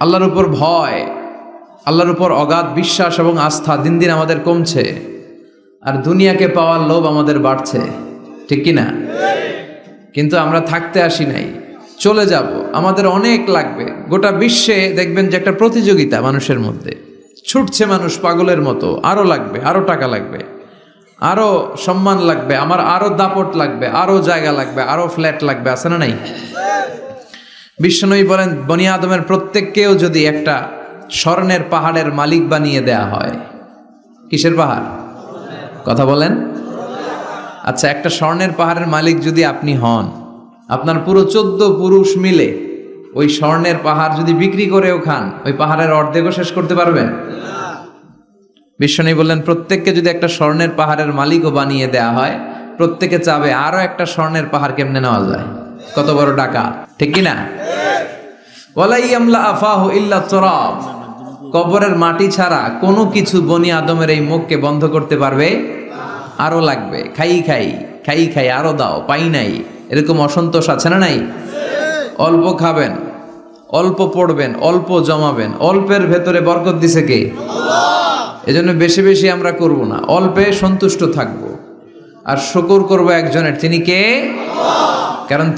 আল্লাহর উপর ভয়, আল্লাহর উপর অগাধ বিশ্বাস এবং আস্থা দিন দিন আমাদের কমছে, আর দুনিয়াকে পাওয়ার লোভ আমাদের বাড়ছে, ঠিক কি না কিন্তু আমরা থাকতে আসি নাই, চলে যাব, আমাদের অনেক লাগবে, গোটা বিশ্বে দেখবেন যে একটা প্রতিযোগিতা মানুষের মধ্যে, ছুটছে মানুষ পাগলের মতো আরও লাগবে আরও টাকা লাগবে আরও সম্মান লাগবে, আমার আরও দাপট লাগবে আরও জায়গা লাগবে আরও ফ্ল্যাট লাগবে, আছে না নাই? বিশ্বনবী বলেন, বনি আদমের প্রত্যেককেও যদি একটা স্বর্ণের পাহাড়ের মালিক বানিয়ে দেয়া হয়, কিসের পাহাড়? কথা বলেন। আচ্ছা একটা স্বর্ণের পাহাড়ের মালিক যদি আপনি হন, আপনার পুরো চোদ্দ পুরুষ মিলে ওই স্বর্ণের পাহাড় যদি বিক্রি করেও খান, ওই পাহাড়ের অর্ধেকও শেষ করতে পারবেন? বিশ্বনী বললেন, প্রত্যেককে যদি একটা স্বর্ণের পাহাড়ের মালিকও বানিয়ে দেয়া হয়, প্রত্যেকে চাবে আরও একটা স্বর্ণের পাহাড় কেমনে নেওয়া যায়? কত বড় টাকা ঠিক কি না ওয়ালাই ইল্লা তুরাব। কবরের মাটি ছাড়া কোনো কিছু বনি আদমের এই মুখকে বন্ধ করতে পারবে? লাগবে। খাই খাই খাই খাই দাও, পাই নাই। এরকম অসন্তোষ আছে না নাই? অল্প খাবেন, অল্প পড়বেন, অল্প জমাবেন, অল্পের ভেতরে বরকত দিছে কে? এজন্য বেশি বেশি আমরা করব না, অল্পে সন্তুষ্ট থাকব। আর শুকর করব একজনের, তিনি কে? কারণ